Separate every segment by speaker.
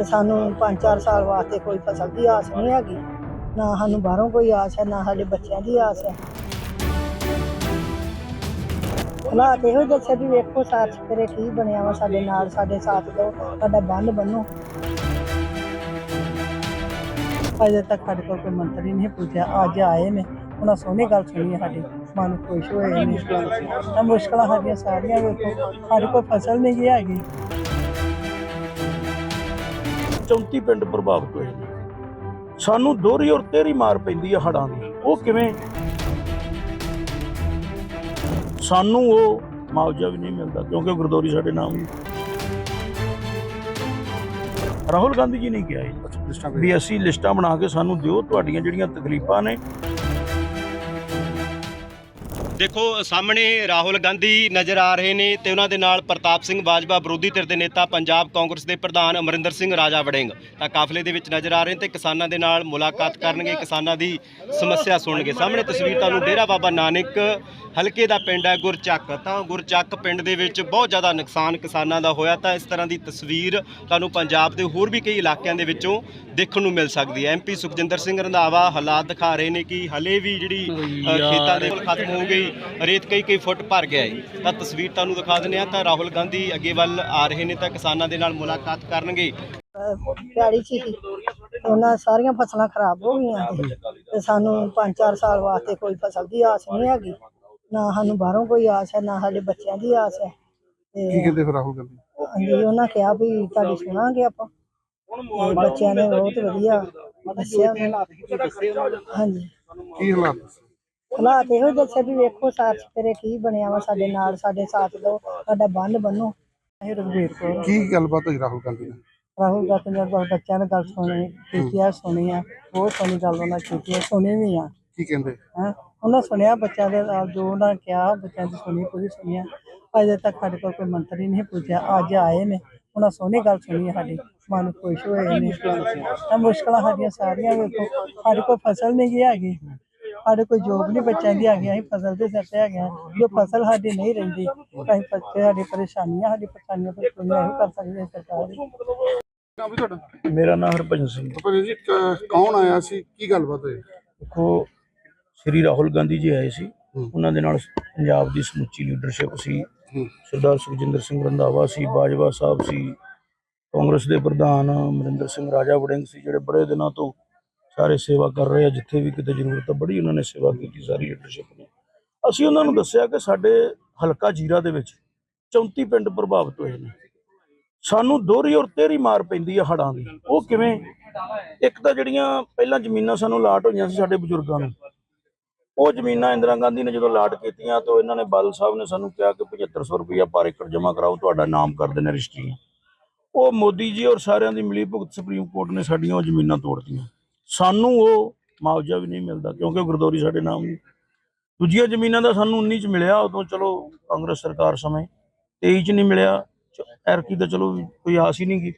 Speaker 1: ਤੇ ਸਾਨੂੰ 5-4 ਸਾਲ ਵਾਸਤੇ ਕੋਈ ਫਸਲ ਦੀ ਆਸ ਨਹੀਂ ਹੈਗੀ। ਨਾ ਸਾਨੂੰ ਬਾਹਰੋਂ ਕੋਈ ਆਸ ਹੈ, ਨਾ ਸਾਡੇ ਬੱਚਿਆਂ ਦੀ ਆਸ ਹੈ। ਹਾਲਾਤ ਇਹੋ ਦੱਸਿਆ ਵੀ ਵੇਖੋ ਸਾਥ ਤੇਰੇ ਕੀ ਬਣਿਆ ਵਾ ਸਾਡੇ ਨਾਲ, ਸਾਡੇ ਸਾਥ ਦਿਓ, ਸਾਡਾ ਬੰਨ ਬੰਨੋ ਅਜੇ ਤੱਕ ਸਾਡੇ ਕੋਲ ਕੋਈ ਮੰਤਰੀ ਨਹੀਂ ਪੁੱਛਿਆ ਅੱਜ ਆਏ ਨੇ। ਉਹਨਾਂ ਸੋਹਣੀ ਗੱਲ ਸੁਣੀ ਹੈ ਸਾਡੀ, ਮਨ ਖੁਸ਼ ਹੋਇਆ ਨੇ। ਮੁਸ਼ਕਲਾਂ ਸਾਡੀਆਂ ਸਾਰੀਆਂ ਵੇਖੋ, ਸਾਡੇ ਕੋਲ ਫਸਲ ਨਹੀਂ ਹੈਗੀ।
Speaker 2: 34 ਪਿੰਡ ਪ੍ਰਭਾਵਿਤ ਹੋਏ ਨੇ। ਸਾਨੂੰ ਦੋਹਰੀ ਔਰ ਤੇਰੀ ਮਾਰ ਪੈਂਦੀ ਆ ਹੜਾਂ ਦੀ। ਉਹ ਕਿਵੇਂ? ਸਾਨੂੰ ਉਹ ਮੁਆਵਜ਼ਾ ਵੀ ਨਹੀਂ ਮਿਲਦਾ ਕਿਉਂਕਿ ਗੁਰਦੌਰੀ ਸਾਡੇ ਨਾਮ ਨਹੀਂ ਰਾਹੁਲ ਗਾਂਧੀ ਜੀ ਨੇ ਕਿਹਾ ਇਹ। ਵੀ ਅਸੀਂ ਲਿਸਟਾਂ ਬਣਾ ਕੇ ਸਾਨੂੰ ਦਿਓ ਤੁਹਾਡੀਆਂ ਜਿਹੜੀਆਂ ਤਕਲੀਫਾਂ ਨੇ
Speaker 3: ਦੇਖੋ, ਸਾਹਮਣੇ ਰਾਹੁਲ ਗਾਂਧੀ ਨਜ਼ਰ ਆ ਰਹੇ ਨੇ ਤੇ ਉਹਨਾਂ ਦੇ ਨਾਲ ਪ੍ਰਤਾਪ ਸਿੰਘ ਬਾਜਵਾ, ਵਿਰੋਧੀ ਧਿਰ ਦੇ ਨੇਤਾ, ਪੰਜਾਬ ਕਾਂਗਰਸ ਦੇ ਪ੍ਰਧਾਨ ਅਮਰਿੰਦਰ ਸਿੰਘ, ਰਾਜਾ ਵੜਿੰਗ। ਤਾਂ ਕਾਫਲੇ ਦੇ ਵਿੱਚ ਨਜ਼ਰ ਆ ਰਹੇ ਨੇ ਤੇ ਕਿਸਾਨਾਂ ਦੇ ਨਾਲ ਮੁਲਾਕਾਤ ਕਰਨਗੇ, ਕਿਸਾਨਾਂ ਦੀ ਸਮੱਸਿਆ ਸੁਣਨਗੇ। ਸਾਹਮਣੇ ਤਸਵੀਰ ਤੁਹਾਨੂੰ ਡੇਰਾ ਬਾਬਾ ਨਾਨਕ ਹਲਕੇ ਦਾ ਪਿੰਡ ਹੈ, ਗੁਰਚੱਕ। ਤਾਂ ਗੁਰਚੱਕ ਪਿੰਡ ਦੇ ਵਿੱਚ ਬਹੁਤ ਜ਼ਿਆਦਾ ਨੁਕਸਾਨ ਕਿਸਾਨਾਂ ਦਾ ਹੋਇਆ ਤਾਂ ਇਸ ਤਰ੍ਹਾਂ ਦੀ ਤਸਵੀਰ ਤੁਹਾਨੂੰ ਪੰਜਾਬ ਦੇ ਹੋਰ ਵੀ ਕਈ ਇਲਾਕਿਆਂ ਦੇ ਵਿੱਚੋਂ ਦੇਖਣ ਨੂੰ ਮਿਲ ਸਕਦੀ ਹੈ। ਐਮਪੀ ਸੁਖਜਿੰਦਰ ਸਿੰਘ ਰੰਧਾਵਾ ਹਾਲਾਤ ਦਿਖਾ ਰਹੇ ਨੇ ਕਿ ਹਲੇ ਵੀ ਜਿਹੜੀ ਖੇਤਾਂ ਦੇ ਖਤਮ ਹੋ ਗਈ। ਰੇਤ ਕਈ ਕਈ ਫੁੱਟ ਭਰ ਗਿਆ ਹੈ। ਤਾਂ ਤਸਵੀਰ ਤੁਹਾਨੂੰ ਦਿਖਾ ਦਿੰਦੇ ਆ ਤਾਂ ਰਾਹੁਲ ਗਾਂਧੀ ਅੱਗੇ ਵੱਲ ਆ ਰਹੇ ਨੇ ਤਾਂ ਕਿਸਾਨਾਂ ਦੇ ਨਾਲ ਮੁਲਾਕਾਤ ਕਰਨਗੇ।
Speaker 1: ਪਿਆੜੀ ਸੀ ਉਹਨਾਂ ਸਾਰੀਆਂ ਫਸਲਾਂ ਖਰਾਬ ਹੋ ਗਈਆਂ ਤੇ- ਸਾਨੂੰ 5-4 ਸਾਲ ਵਾਸਤੇ ਕੋਈ ਫਸਲ ਦੀ ਆਸ ਨਹੀਂ ਹੈਗੀ। ਨਾ ਸਾਨੂੰ ਬਾਹਰੋਂ ਕੋਈ ਆਸ ਹੈ ਨਾ ਸਾਡੇ ਬੱਚਿਆਂ ਦੀ ਆਸ ਹੈ।
Speaker 4: ਕੀ
Speaker 1: ਤੇ
Speaker 4: ਕਹਿੰਦੇ ਫਿਰ ਰਾਹੁਲ ਗਾਂਧੀ?
Speaker 1: ਹਾਂਜੀ ਉਹਨਾਂ ਕਿਹਾ ਵੀ ਤੁਹਾਡੀ ਸੁਣਾਂਗੇ ਆਪਾਂ। ਬੱਚਿਆਂ ਨੇ ਬਹੁਤ ਵਧੀਆ ਦੱਸਿਆ। ਹਾਂਜੀ।
Speaker 4: ਕੀ ਹਾਲਾਤ?
Speaker 1: ਹਾਲਾਤ ਇਹੋ ਦੱਸਿਆ ਵੀ ਵੇਖੋ ਸਾਥ ਤੇਰੇ ਕੀ ਬਣਿਆ ਵਾ ਸਾਡੇ ਨਾਲ ਸਾਡੇ ਸਾਥ ਦਿਓ ਸਾਡਾ ਬੰਨ ਬੰਨੋ। ਇਹ ਰਘਵੀਰ ਕੋਲ
Speaker 4: ਕੀ ਗੱਲਬਾਤ ਹੋਈ ਰਾਹੁਲ ਗਾਂਧੀ ਨਾਲ?
Speaker 1: ਰਾਹੁਲ ਗਾਂਧੀ ਨੇ ਬਹੁਤ ਬੱਚਿਆਂ ਨੇ ਗੱਲ ਸੁਣੀ ਕੀਤੀ ਆ ਸੁਣੀ ਆ ਬਹੁਤ ਸੋਹਣੀ ਗੱਲ ਉਹਨਾਂ ਕੀਤੀ ਆ ਸੁਣੀ ਵੀ ਆ।
Speaker 4: ਕੀ ਕਹਿੰਦੇ?
Speaker 1: ਹੈਂ? ਉਹਨਾਂ ਸੁਣਿਆ ਬੱਚਿਆਂ ਦੇ ਨਾਲ ਜੋ ਉਹਨਾਂ ਕਿਹਾ ਬੱਚਿਆਂ ਦੀ ਸੁਣੀ ਪੂਰੀ ਸੁਣੀ ਆ। ਅਜੇ ਤੱਕ ਸਾਡੇ ਕੋਲ ਕੋਈ ਮੰਤਰੀ ਨਹੀਂ ਪੁੱਛਿਆ ਅੱਜ ਆਏ ਨੇ ਉਹਨਾਂ ਸੋਹਣੀ ਗੱਲ ਸੁਣੀ ਆ ਸਾਡੀ ਮਨ ਖੁਸ਼ ਹੋਏ ਨੇ। ਤਾਂ ਮੁਸ਼ਕਲਾਂ ਸਾਡੀਆਂ ਸਾਰੀਆਂ ਵੇਖੋ ਸਾਡੇ ਕੋਲ ਫਸਲ ਨਹੀਂ ਗਈ ਹੈਗੀ। ਸਾਡੇ ਕੋਈ ਜੋਬ ਨਹੀਂ ਬੱਚਿਆਂ ਦੀ ਹੈਗੀ ਅਸੀਂ ਫਸਲ ਦੇ ਸਿਰ ਤੇ ਹੈਗੇ ਹਾਂ ਜੋ ਫਸਲ ਸਾਡੀ ਨਹੀਂ ਰਹਿੰਦੀ ਅਸੀਂ ਬੱਚੇ ਸਾਡੀ ਪਰੇਸ਼ਾਨੀਆਂ ਸਾਡੀ ਪਰੇਸ਼ਾਨੀਆਂ ਤੋਂ ਕੋਈ ਨਹੀਂ ਕਰ ਸਕਦੀ ਸਰਕਾਰ।
Speaker 4: ਨਾਮ ਵੀ ਤੁਹਾਡਾ?
Speaker 2: ਮੇਰਾ ਨਾਮ ਹਰਭਜਨ ਸਿੰਘ।
Speaker 4: ਪਰ ਜੀ ਕ- ਕੌਣ ਆਇਆ ਸੀ? ਕੀ ਗੱਲਬਾਤ ਹੋਈ?
Speaker 2: ਦੇਖੋ ਸ੍ਰੀ ਰਾਹੁਲ ਗਾਂਧੀ ਜੀ ਆਏ ਸੀ। ਉਹਨਾਂ ਦੇ ਨਾਲ ਪੰਜਾਬ ਦੀ ਸਮੁੱਚੀ ਲੀਡਰਸ਼ਿਪ ਸੀ।
Speaker 4: ਹੂੰ।
Speaker 2: ਸਰਦਾਰ ਸੁਖਜਿੰਦਰ ਸਿੰਘ ਰੰਧਾਵਾ ਸੀ ਬਾਜਵਾ ਸਾਹਿਬ ਸੀ ਕਾਂਗਰਸ ਦੇ ਪ੍ਰਧਾਨ ਅਮਰਿੰਦਰ ਸਿੰਘ ਰਾਜਾ ਵੜਿੰਗ ਸੀ ਜਿਹੜੇ ਬੜੇ ਦਿਨਾਂ ਤੋਂ ਸਾਰੇ ਸੇਵਾ ਕਰ ਰਹੇ ਆ, ਜਿੱਥੇ ਵੀ ਕਿਤੇ ਜ਼ਰੂਰਤ ਆ, ਬੜੀ ਉਹਨਾਂ ਨੇ ਸੇਵਾ ਕੀਤੀ ਸਾਰੀ ਲੀਡਰਸ਼ਿਪ ਨੇ। ਅਸੀਂ ਉਹਨਾਂ ਨੂੰ ਦੱਸਿਆ ਕਿ ਸਾਡੇ ਹਲਕਾ ਜੀਰਾ ਦੇ ਵਿੱਚ 34 ਪਿੰਡ ਪ੍ਰਭਾਵਿਤ ਹੋਏ ਨੇ। ਸਾਨੂੰ ਦੋਹਰੀ ਔਰ ਤੇਰੀ ਮਾਰ ਪੈਂਦੀ ਆ ਹੜਾਂ ਦੀ। ਉਹ ਕਿਵੇਂ? ਇੱਕ ਤਾਂ ਜਿਹੜੀਆਂ ਪਹਿਲਾਂ ਜ਼ਮੀਨਾਂ ਸਾਨੂੰ ਲਾਟ ਹੋਈਆਂ ਸੀ ਸਾਡੇ ਬਜ਼ੁਰਗਾਂ ਨੂੰ, ਉਹ ਜ਼ਮੀਨਾਂ ਇੰਦਰਾ ਗਾਂਧੀ ਨੇ ਜਦੋਂ ਲਾਟ ਕੀਤੀਆਂ ਤਾਂ ਇਹਨਾਂ ਨੇ ਬਾਦਲ ਸਾਹਿਬ ਨੇ ਸਾਨੂੰ ਕਿਹਾ ਕਿ 7500 ਰੁਪਇਆ ਪਰ ਏਕੜ ਜਮ੍ਹਾਂ ਕਰਾਓ, ਤੁਹਾਡਾ ਨਾਮ ਕਰ ਦੇਣਾ ਰਜਿਸਟਰੀ। ਉਹ ਮੋਦੀ ਜੀ ਔਰ ਸਾਰਿਆਂ ਦੀ ਮਿਲੀ ਭੁਗਤ ਸੁਪਰੀਮ ਕੋਰਟ ਨੇ ਸਾਡੀਆਂ ਉਹ ਜ਼ਮੀਨਾਂ ਤੋੜਤੀਆਂ। ਸਾਨੂੰ ਉਹ ਮੁਆਵਜ਼ਾ ਵੀ ਨਹੀਂ ਮਿਲਦਾ ਕਿਉਂਕਿ ਗੁਰਦੌਰੀ ਸਾਡੇ ਨਾਮ ਨਹੀਂ। ਦੂਜੀਆਂ ਜ਼ਮੀਨਾਂ ਦਾ ਸਾਨੂੰ 19 ਚ ਮਿਲਿਆ, ਉਦੋਂ ਚਲੋ ਕਾਂਗਰਸ ਸਰਕਾਰ ਸਮੇਂ 23 ਚ ਨਹੀਂ ਮਿਲਿਆ ਐਰਕੀ ਤਾਂ ਚਲੋ ਕੋਈ ਆਸ ਹੀ ਨਹੀਂ ਗਈ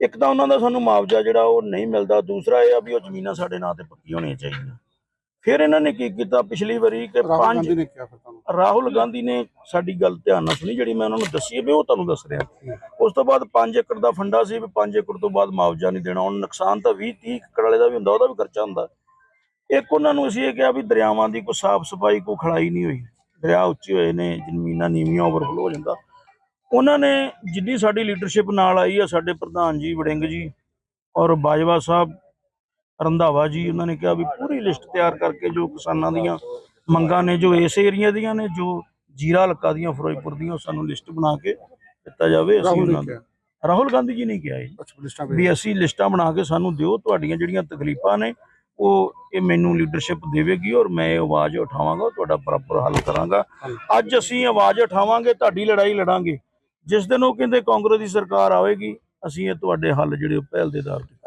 Speaker 2: ਇੱਕ ਤਾਂ ਉਹਨਾਂ ਦਾ ਸਾਨੂੰ ਮੁਆਵਜ਼ਾ ਜਿਹੜਾ ਉਹ ਨਹੀਂ ਮਿਲਦਾ, ਦੂਸਰਾ ਇਹ ਆ ਵੀ ਉਹ ਜ਼ਮੀਨਾਂ ਸਾਡੇ ਨਾਂ ਤੇ ਪੱਕੀ ਹੋਣੀਆਂ ਚਾਹੀਦੀਆਂ। ਫਿਰ ਇਹਨਾਂ ਨੇ ਕੀ ਕੀਤਾ ਪਿਛਲੀ ਵਾਰੀ ਕਿ
Speaker 4: ਰਾਹੁਲ
Speaker 2: ਪੰਜ
Speaker 4: ਗਾਂਧੀ ਨੇ ਕਿਹਾ ਫਿਰ ਤੁਹਾਨੂੰ?
Speaker 2: ਰਾਹੁਲ ਗਾਂਧੀ ਨੇ ਸਾਡੀ ਗੱਲ ਧਿਆਨ ਨਾਲ ਸੁਣੀ ਜਿਹੜੀ ਮੈਂ ਉਹਨਾਂ ਨੂੰ ਦੱਸੀ ਹੈ ਵੀ ਉਹ ਤੁਹਾਨੂੰ ਦੱਸ ਰਿਹਾ। ਉਸ ਤੋਂ ਬਾਅਦ 5 ਏਕੜ ਦਾ ਫੰਡਾ ਸੀ ਵੀ 5 ਏਕੜ ਤੋਂ ਬਾਅਦ ਮੁਆਵਜ਼ਾ ਨਹੀਂ ਦੇਣਾ। ਹੁਣ ਨੁਕਸਾਨ ਤਾਂ 20 30 ਏਕੜ ਵਾਲੇ ਦਾ ਵੀ ਹੁੰਦਾ ਉਹਦਾ ਵੀ ਖਰਚਾ ਹੁੰਦਾ। ਇੱਕ ਉਹਨਾਂ ਨੂੰ ਅਸੀਂ ਇਹ ਕਿਹਾ ਵੀ ਦਰਿਆਵਾਂ ਦੀ ਕੋਈ ਸਾਫ਼ ਸਫ਼ਾਈ ਕੋਈ ਖੜਾਈ ਨਹੀਂ ਹੋਈ। ਦਰਿਆ ਉੱਚੇ ਹੋਏ ਨੇ ਜ਼ਮੀਨਾਂ ਨੀਵੀਆਂ ਓਵਰਫਲੋ ਹੋ ਜਾਂਦਾ। ਉਹਨਾਂ ਨੇ ਜਿੱਡੀ ਸਾਡੀ ਲੀਡਰਸ਼ਿਪ ਨਾਲ ਆਈ ਆ ਸਾਡੇ ਪ੍ਰਧਾਨ ਜੀ ਵੜਿੰਗ ਜੀ ਔਰ ਬਾਜਵਾ ਸਾਹਿਬ ਰੰਧਾਵਾ ਜੀ ਉਹਨਾਂ ਨੇ ਕਿਹਾ ਵੀ ਪੂਰੀ ਲਿਸਟ ਤਿਆਰ ਕਰਕੇ ਜੋ ਕਿਸਾਨਾਂ ਦੀਆਂ ਮੰਗਾਂ ਨੇ ਜੋ ਇਸ ਏਰੀਆ ਦੀਆਂ ਨੇ ਜੋ ਜੀਰਾ ਹਲਕਾ ਦੀਆਂ ਫਿਰੋਜ਼ਪੁਰ ਦੀਆਂ ਸਾਨੂੰ ਲਿਸਟ ਬਣਾ ਕੇ ਦਿੱਤਾ ਜਾਵੇ ਅਸੀਂ ਉਹਨਾਂ ਨੂੰ ਰਾਹੁਲ ਗਾਂਧੀ ਜੀ ਨੇ ਕਿਹਾ
Speaker 4: ਲਿਸਟਾਂ ਵੀ
Speaker 2: ਅਸੀਂ ਲਿਸਟਾਂ ਬਣਾ ਕੇ ਸਾਨੂੰ ਦਿਓ ਤੁਹਾਡੀਆਂ ਜਿਹੜੀਆਂ ਤਕਲੀਫਾਂ ਨੇ ਉਹ ਇਹ ਮੈਨੂੰ ਲੀਡਰਸ਼ਿਪ ਦੇਵੇਗੀ ਔਰ ਮੈਂ ਇਹ ਆਵਾਜ਼ ਉਠਾਵਾਂਗਾ ਤੁਹਾਡਾ ਪ੍ਰੋਪਰ ਹੱਲ ਕਰਾਂਗਾ। ਅੱਜ ਅਸੀਂ ਆਵਾਜ਼ ਉਠਾਵਾਂਗੇ ਤੁਹਾਡੀ ਲੜਾਈ ਲੜਾਂਗੇ। ਜਿਸ ਦਿਨ ਉਹ ਕਹਿੰਦੇ ਕਾਂਗਰਸ ਦੀ ਸਰਕਾਰ ਆਵੇਗੀ ਅਸੀਂ ਇਹ ਤੁਹਾਡੇ ਹੱਲ ਜਿਹੜੇ ਪਹਿਲ ਦੇ ਆਧਾਰ ਤੇ